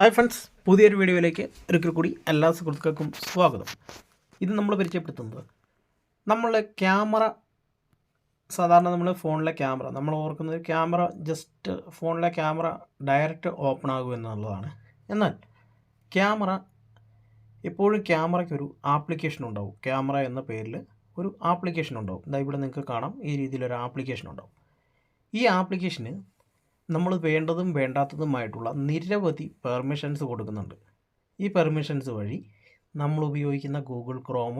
Hi friends പുതിയൊരു വീഡിയോയിലേക്ക് ഒരിക്കൽ കൂടി എല്ലാ സുഹൃത്തുക്കൾക്കും സ്വാഗതം. ഇത് നമ്മൾ പരിചയപ്പെടുത്തുന്നത് നമ്മൾ ക്യാമറ സാധാരണ നമ്മൾ ഫോണിലെ ക്യാമറ നമ്മൾ ഓർക്കുന്നത് ക്യാമറ ജസ്റ്റ് ഫോണിലെ ക്യാമറ ഡയറക്റ്റ് ഓപ്പൺ ആകും എന്നുള്ളതാണ്. എന്നാൽ ക്യാമറ എപ്പോഴും ക്യാമറയ്ക്ക് ഒരു ആപ്ലിക്കേഷൻ ഉണ്ടാവും. ക്യാമറ എന്ന പേരിൽ ഒരു ആപ്ലിക്കേഷൻ ഉണ്ടാവും. ഇതാ ഇവിടെ നിങ്ങൾക്ക് കാണാം. ഈ രീതിയിലൊരു ആപ്ലിക്കേഷൻ ഉണ്ടാവും. ഈ ആപ്ലിക്കേഷന് നമ്മൾ വേണ്ടതും വേണ്ടാത്തതുമായിട്ടുള്ള നിരവധി പെർമിഷൻസ് കൊടുക്കുന്നുണ്ട്. ഈ പെർമിഷൻസ് വഴി നമ്മൾ ഉപയോഗിക്കുന്ന ഗൂഗിൾ ക്രോം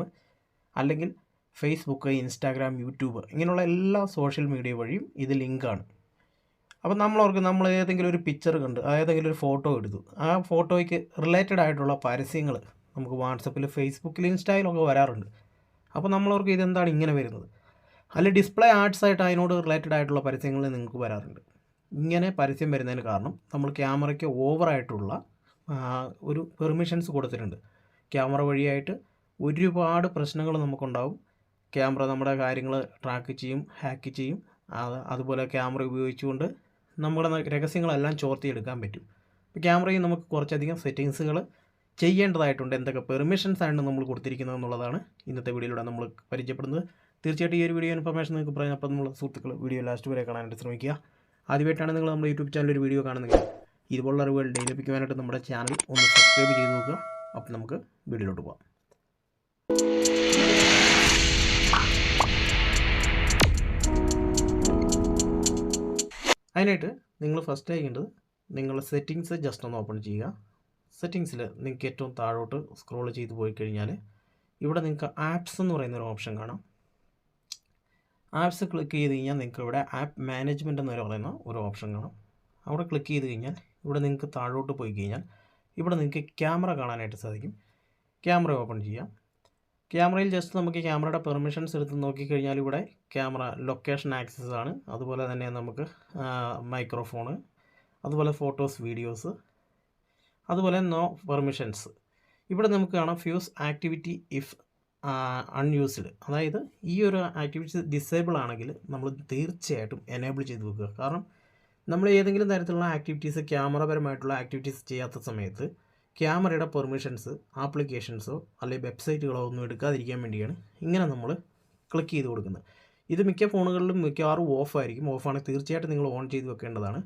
അല്ലെങ്കിൽ ഫേസ്ബുക്ക് ഇൻസ്റ്റാഗ്രാം യൂട്യൂബ് ഇങ്ങനെയുള്ള എല്ലാ സോഷ്യൽ മീഡിയ വഴിയും ഇത് ലിങ്കാണ് അപ്പോൾ നമ്മളവർക്ക് നമ്മൾ ഏതെങ്കിലും ഒരു പിക്ചർ കണ്ട് ഏതെങ്കിലും ഒരു ഫോട്ടോ എടുത്തു. ആ ഫോട്ടോയ്ക്ക് റിലേറ്റഡ് ആയിട്ടുള്ള പരസ്യങ്ങൾ നമുക്ക് വാട്സപ്പിൽ ഫേസ്ബുക്കിൽ ഇൻസ്റ്റയിലൊക്കെ വരാറുണ്ട്. അപ്പോൾ നമ്മളവർക്ക് ഇതെന്താണ് ഇങ്ങനെ വരുന്നത്? അല്ല ഡിസ്പ്ലേ ആർട്സ് ആയിട്ട് അതിനോട് റിലേറ്റഡ് ആയിട്ടുള്ള പരസ്യങ്ങൾ നിങ്ങൾക്ക് വരാറുണ്ട്. ഇങ്ങനെ പരസ്യം വരുന്നതിന് കാരണം നമ്മൾ ക്യാമറയ്ക്ക് ഓവറായിട്ടുള്ള ഒരു പെർമിഷൻസ് കൊടുത്തിട്ടുണ്ട്. ക്യാമറ വഴിയായിട്ട് ഒരുപാട് പ്രശ്നങ്ങൾ നമുക്കുണ്ടാവും. ക്യാമറ നമ്മുടെ കാര്യങ്ങൾ ട്രാക്ക് ചെയ്യും ഹാക്ക് ചെയ്യും. അത് അതുപോലെ ക്യാമറ ഉപയോഗിച്ചുകൊണ്ട് നമ്മുടെ രഹസ്യങ്ങളെല്ലാം ചോർത്തിയെടുക്കാൻ പറ്റും. ഇപ്പോൾ ക്യാമറയിൽ നമുക്ക് കുറച്ചധികം സെറ്റിങ്സുകൾ ചെയ്യേണ്ടതായിട്ടുണ്ട്. എന്തൊക്കെ പെർമിഷൻസ് ആണ് നമ്മൾ കൊടുത്തിരിക്കുന്നത് എന്നുള്ളതാണ് ഇന്നത്തെ വീഡിയോയിലൂടെ നമ്മൾ പരിചയപ്പെടുന്നത്. തീർച്ചയായിട്ടും ഈ ഒരു വീഡിയോ ഇൻഫർമേഷൻ നിങ്ങൾക്ക് പറയാം അപ്പോൾ നമ്മൾ സുഹൃത്തുക്കൾ വീഡിയോ ലാസ്റ്റ് വരെ കാണാനായിട്ട് ശ്രമിക്കുക. ആദ്യമായിട്ടാണ് നിങ്ങൾ നമ്മുടെ യൂട്യൂബ് ചാനൽ ഒരു വീഡിയോ കാണുന്നെങ്കിൽ ഇതുപോലുള്ള അറിവുകൾ ഡെയിലി ലഭിക്കുവാനായിട്ട് നമ്മുടെ ചാനൽ ഒന്ന് സബ്സ്ക്രൈബ് ചെയ്ത് നോക്കുക. അപ്പോൾ നമുക്ക് വീഡിയോയിലോട്ട് പോകാം അതിനായിട്ട് നിങ്ങൾ ഫസ്റ്റ് ചെയ്യേണ്ടത് നിങ്ങളുടെ സെറ്റിങ്സ് ജസ്റ്റ് ഒന്ന് ഓപ്പൺ ചെയ്യുക. സെറ്റിങ്സിൽ നിങ്ങൾക്ക് ഏറ്റവും താഴോട്ട് സ്ക്രോൾ ചെയ്ത് പോയി കഴിഞ്ഞാൽ ഇവിടെ നിങ്ങൾക്ക് ആപ്സ് എന്ന് പറയുന്ന ഒരു ഓപ്ഷൻ കാണാം. ആപ്സ് ക്ലിക്ക് ചെയ്ത് കഴിഞ്ഞാൽ നിങ്ങൾക്ക് ഇവിടെ ആപ്പ് മാനേജ്മെന്റ് എന്ന് പറയുന്ന ഒരു ഓപ്ഷൻ കാണും. അവിടെ ക്ലിക്ക് ചെയ്ത് കഴിഞ്ഞാൽ ഇവിടെ നിങ്ങൾക്ക് താഴോട്ട് പോയി കഴിഞ്ഞാൽ ഇവിടെ നിങ്ങൾക്ക് ക്യാമറ കാണാനായിട്ട് സാധിക്കും. ക്യാമറ ഓപ്പൺ ചെയ്യാം. ക്യാമറയിൽ ജസ്റ്റ് നമുക്ക് ക്യാമറയുടെ പെർമിഷൻസ് എടുത്ത് നോക്കിക്കഴിഞ്ഞാൽ ഇവിടെ ക്യാമറ ലൊക്കേഷൻ ആക്സസ് ആണ്. അതുപോലെ തന്നെ നമുക്ക് മൈക്രോഫോണ് അതുപോലെ ഫോട്ടോസ് വീഡിയോസ് അതുപോലെ നോ പെർമിഷൻസ് ഇവിടെ നമുക്ക് കാണാം ഫ്യൂസ് ആക്ടിവിറ്റി ഇഫ് അൺയൂസ്ഡ് അതായത് ഈ ഒരു ആക്ടിവിറ്റീസ് ഡിസേബിൾ ആണെങ്കിൽ നമ്മൾ തീർച്ചയായിട്ടും എനേബിൾ ചെയ്ത് വെക്കുക. കാരണം നമ്മൾ ഏതെങ്കിലും തരത്തിലുള്ള ആക്ടിവിറ്റീസ് ക്യാമറപരമായിട്ടുള്ള ആക്ടിവിറ്റീസ് ചെയ്യാത്ത സമയത്ത് ക്യാമറയുടെ പെർമിഷൻസ് ആപ്ലിക്കേഷൻസോ അല്ലെങ്കിൽ വെബ്സൈറ്റുകളോ ഒന്നും എടുക്കാതിരിക്കാൻ വേണ്ടിയാണ് ഇങ്ങനെ നമ്മൾ ക്ലിക്ക് ചെയ്ത് കൊടുക്കുന്നത്. ഇത് മിക്ക ഫോണുകളിലും മിക്കവാറും ഓഫ് ആയിരിക്കും. ഓഫാണ് തീർച്ചയായിട്ടും നിങ്ങൾ ഓൺ ചെയ്ത് വെക്കേണ്ടതാണ്.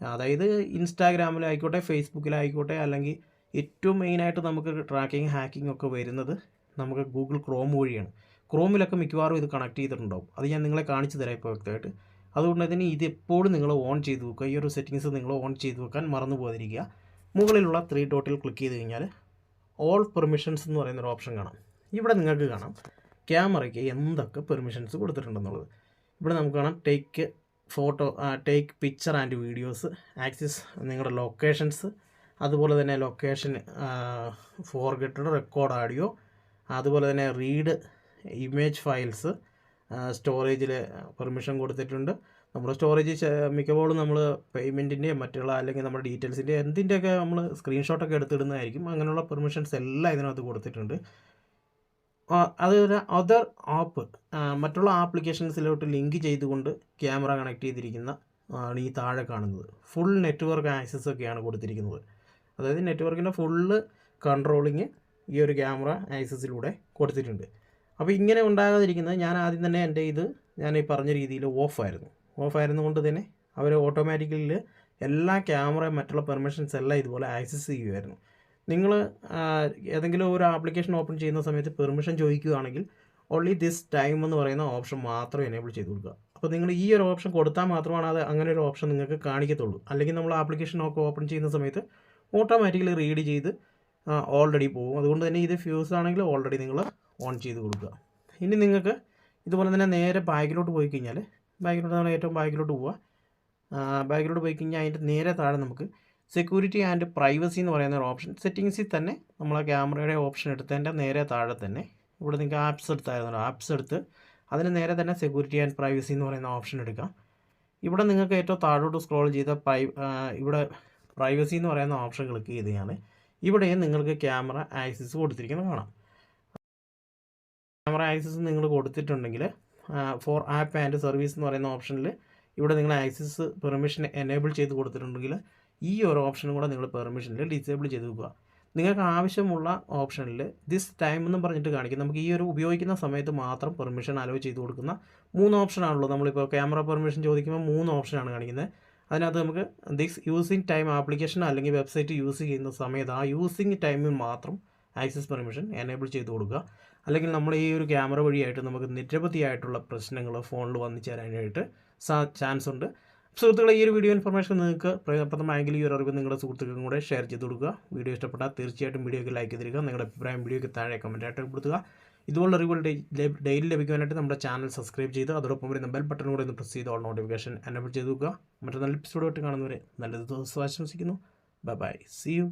അതായത് ഇൻസ്റ്റാഗ്രാമിലായിക്കോട്ടെ ഫേസ്ബുക്കിലായിക്കോട്ടെ അല്ലെങ്കിൽ ഏറ്റവും മെയിനായിട്ട് നമുക്ക് ട്രാക്കിങ് ഹാക്കിംഗ് ഒക്കെ വരുന്നത് നമുക്ക് ഗൂഗിൾ ക്രോം വഴിയാണ്. ക്രോമിലൊക്കെ മിക്കവാറും ഇത് കണക്ട് ചെയ്തിട്ടുണ്ടാവും. അത് ഞാൻ നിങ്ങളെ കാണിച്ചു തരാം ഇപ്പോൾ വ്യക്തമായിട്ട്. അതുകൊണ്ട് തന്നെ ഇത് എപ്പോഴും നിങ്ങൾ ഓൺ ചെയ്ത് വെക്കുക. ഈ ഒരു സെറ്റിങ്സ് നിങ്ങൾ ഓൺ ചെയ്ത് വെക്കാൻ മറന്നു പോകാതിരിക്കുക. മുകളിലുള്ള ത്രീ ഡോട്ടിൽ ക്ലിക്ക് ചെയ്ത് കഴിഞ്ഞാൽ ഓൾ പെർമിഷൻസ് എന്ന് പറയുന്നൊരു ഓപ്ഷൻ കാണാം. ഇവിടെ നിങ്ങൾക്ക് കാണാം ക്യാമറയ്ക്ക് എന്തൊക്കെ പെർമിഷൻസ് കൊടുത്തിട്ടുണ്ടെന്നുള്ളത്. ഇവിടെ നമുക്ക് കാണാം take photo take picture and videos access നിങ്ങളുടെ ലൊക്കേഷൻസ് അതുപോലെ തന്നെ ലൊക്കേഷൻ ഫോർഗെറ്റഡ് റെക്കോർഡ് ആഡിയോ അതുപോലെ തന്നെ റീഡ് ഇമേജ് ഫയൽസ് സ്റ്റോറേജിൽ പെർമിഷൻ കൊടുത്തിട്ടുണ്ട്. നമ്മുടെ സ്റ്റോറേജ് മിക്കപ്പോഴും നമ്മൾ പേയ്മെന്റിന്റെയും മറ്റുള്ള അല്ലെങ്കിൽ നമ്മുടെ ഡീറ്റെയിൽസിന്റെ എന്തിന്റെയൊക്കെ നമ്മൾ സ്ക്രീൻഷോട്ടൊക്കെ എടുത്തിടുന്നതായിരിക്കും. അങ്ങനെയുള്ള പെർമിഷൻസ് എല്ലാം ഇതിനകത്ത് കൊടുത്തിട്ടുണ്ട്. അതുപോലെ അതർ ആപ്പ് മറ്റുള്ള ആപ്ലിക്കേഷൻസിലോട്ട് ലിങ്ക് ചെയ്തുകൊണ്ട് ക്യാമറ കണക്ട് ചെയ്തിരിക്കുന്ന ആണ് ഈ താഴെ കാണുന്നത്. ഫുൾ നെറ്റ്വർക്ക് ആക്സസ് ഒക്കെയാണ് കൊടുത്തിരിക്കുന്നത്. അതായത് നെറ്റ്വർക്കിന്റെ ഫുള്ള് കൺട്രോളിങ് ഈ ഒരു ക്യാമറ ആക്സസിലൂടെ കൊടുത്തിട്ടുണ്ട്. അപ്പോൾ ഇങ്ങനെ ഉണ്ടാകാതിരിക്കുന്നത് ഞാൻ ആദ്യം തന്നെ എന്റെ ഇത് ഞാൻ ഈ പറഞ്ഞ രീതിയിൽ ഓഫായിരുന്നു ഓഫായിരുന്നു കൊണ്ട് തന്നെ അവർ ഓട്ടോമാറ്റിക്കലിൽ എല്ലാ ക്യാമറയും മറ്റുള്ള പെർമിഷൻസ് എല്ലാം ഇതുപോലെ ആക്സസ് ചെയ്യുമായിരുന്നു നിങ്ങൾ ഏതെങ്കിലും ഒരു ആപ്ലിക്കേഷൻ ഓപ്പൺ ചെയ്യുന്ന സമയത്ത് പെർമിഷൻ ചോദിക്കുകയാണെങ്കിൽ ഓൺലി ദിസ് ടൈം എന്ന് പറയുന്ന ഓപ്ഷൻ മാത്രം എനേബിൾ ചെയ്ത് കൊടുക്കുക. അപ്പോൾ നിങ്ങൾ ഈ ഒരു ഓപ്ഷൻ കൊടുത്താൽ മാത്രമാണ് അത് അങ്ങനെ ഒരു ഓപ്ഷൻ നിങ്ങൾക്ക് കാണിക്കത്തുള്ളൂ. അല്ലെങ്കിൽ നമ്മൾ ആപ്ലിക്കേഷൻ ഒക്കെ ഓപ്പൺ ചെയ്യുന്ന സമയത്ത് ഓട്ടോമാറ്റിക്കലി റീഡ് ചെയ്ത് ഓൾറെഡി പോകും. അതുകൊണ്ട് തന്നെ ഇത് ഫ്യൂസ് ആണെങ്കിൽ ഓൾറെഡി നിങ്ങൾ ഓൺ ചെയ്ത് കൊടുക്കുക. ഇനി നിങ്ങൾക്ക് ഇതുപോലെ തന്നെ നേരെ ബാക്കിലോട്ട് പോയി കഴിഞ്ഞാൽ ബാക്കിലോട്ട് നമ്മൾ ഏറ്റവും ബാക്കിലോട്ട് പോവുക. ബാക്കിലോട്ട് പോയി കഴിഞ്ഞാൽ അതിന്റെ നേരെ താഴെ നമുക്ക് സെക്യൂരിറ്റി ആൻഡ് പ്രൈവസി എന്ന് പറയുന്ന ഒരു ഓപ്ഷൻ സെറ്റിങ്സിൽ തന്നെ നമ്മൾ ആ ക്യാമറയുടെ ഓപ്ഷൻ എടുത്തതിന്റെ നേരെ താഴെ തന്നെ ഇവിടെ നിങ്ങൾക്ക് ആപ്സ് എടുത്തായിരുന്നു. ആപ്സ് എടുത്ത് അതിന് നേരെ തന്നെ സെക്യൂരിറ്റി ആൻഡ് പ്രൈവസി എന്ന് പറയുന്ന ഓപ്ഷൻ എടുക്കാം. ഇവിടെ നിങ്ങൾക്ക് ഏറ്റവും താഴോട്ട് സ്ക്രോൾ ചെയ്ത പ്രൈ ഇവിടെ പ്രൈവസി എന്ന് പറയുന്ന ഓപ്ഷൻ ക്ലിക്ക് ചെയ്ത് കഴിഞ്ഞാൽ ഇവിടെയും നിങ്ങൾക്ക് ക്യാമറ ആക്സസ് കൊടുത്തിരിക്കുന്നത് കാണാം. ക്യാമറ ആക്സസ് നിങ്ങൾ കൊടുത്തിട്ടുണ്ടെങ്കിൽ ഫോർ ആപ്പ് ആൻഡ് സർവീസ് എന്ന് പറയുന്ന ഓപ്ഷനിൽ ഇവിടെ നിങ്ങൾ ആക്സസ് പെർമിഷൻ എനേബിൾ ചെയ്ത് കൊടുത്തിട്ടുണ്ടെങ്കിൽ ഈ ഒരു ഓപ്ഷനും കൂടെ നിങ്ങൾ പെർമിഷനിൽ ഡിസേബിൾ ചെയ്ത് വെക്കുക. നിങ്ങൾക്ക് ആവശ്യമുള്ള ഓപ്ഷനിൽ ദിസ് ടൈം എന്ന് പറഞ്ഞിട്ട് കാണിക്കും. നമുക്ക് ഈ ഒരു ഉപയോഗിക്കുന്ന സമയത്ത് മാത്രം പെർമിഷൻ അലോ ചെയ്ത് കൊടുക്കുന്ന മൂന്ന് ഓപ്ഷനാണുള്ളൂ നമ്മളിപ്പോൾ ക്യാമറ പെർമിഷൻ ചോദിക്കുമ്പോൾ മൂന്ന് ഓപ്ഷനാണ് കാണിക്കുന്നത്. അതിനകത്ത് നമുക്ക് ദിസ് യൂസിങ് ടൈം ആപ്ലിക്കേഷൻ അല്ലെങ്കിൽ വെബ്സൈറ്റ് യൂസ് ചെയ്യുന്ന സമയത്ത് ആ യൂസിങ് ടൈമിൽ മാത്രം ആക്സസ് പെർമിഷൻ എനേബിൾ ചെയ്ത് കൊടുക്കുക. അല്ലെങ്കിൽ നമ്മൾ ഈ ഒരു ക്യാമറ വഴിയായിട്ട് നമുക്ക് നിരവധിയായിട്ടുള്ള പ്രശ്നങ്ങൾ ഫോണിൽ വന്നു ചേരാനായിട്ട് സാ ചാൻസ് ഉണ്ട്. സുഹൃത്തുക്കളെ ഈ ഒരു വീഡിയോ ഇൻഫർമേഷൻ നിങ്ങൾക്ക് പ്രയോജനപ്രദമായെങ്കിൽ ഈ ഒരു അറിവ് നിങ്ങളുടെ സുഹൃത്തുക്കൾക്കും കൂടെ ഷെയർ ചെയ്ത് കൊടുക്കുക. വീഡിയോ ഇഷ്ടപ്പെട്ടാൽ തീർച്ചയായിട്ടും വീഡിയോക്ക് ലൈക്ക് ചെയ്തിരിക്കുക. നിങ്ങളുടെ അഭിപ്രായം വീഡിയോയ്ക്ക് താഴെ കമന്റായിട്ട് രേഖപ്പെടുത്തുക. ഇതുപോലുള്ള അറിവുകൾ ഡെയിലി ലഭിക്കുവാനായിട്ട് നമ്മുടെ ചാനൽ സബ്സ്ക്രൈബ് ചെയ്ത് അതോടൊപ്പം വരുന്ന ബെൽ ബട്ടൺ കൂടെ ഒന്ന് പ്രസ് ചെയ്ത് ഓൾ നോട്ടിഫിക്കേഷൻ എനേബിൾ ചെയ്ത് നോക്കുക മറ്റൊരു നല്ല എപ്പിസോഡായിട്ട് കാണുന്നവരെ നല്ലത് ദിവസം ആശംസിക്കുന്നു. Bye bye C U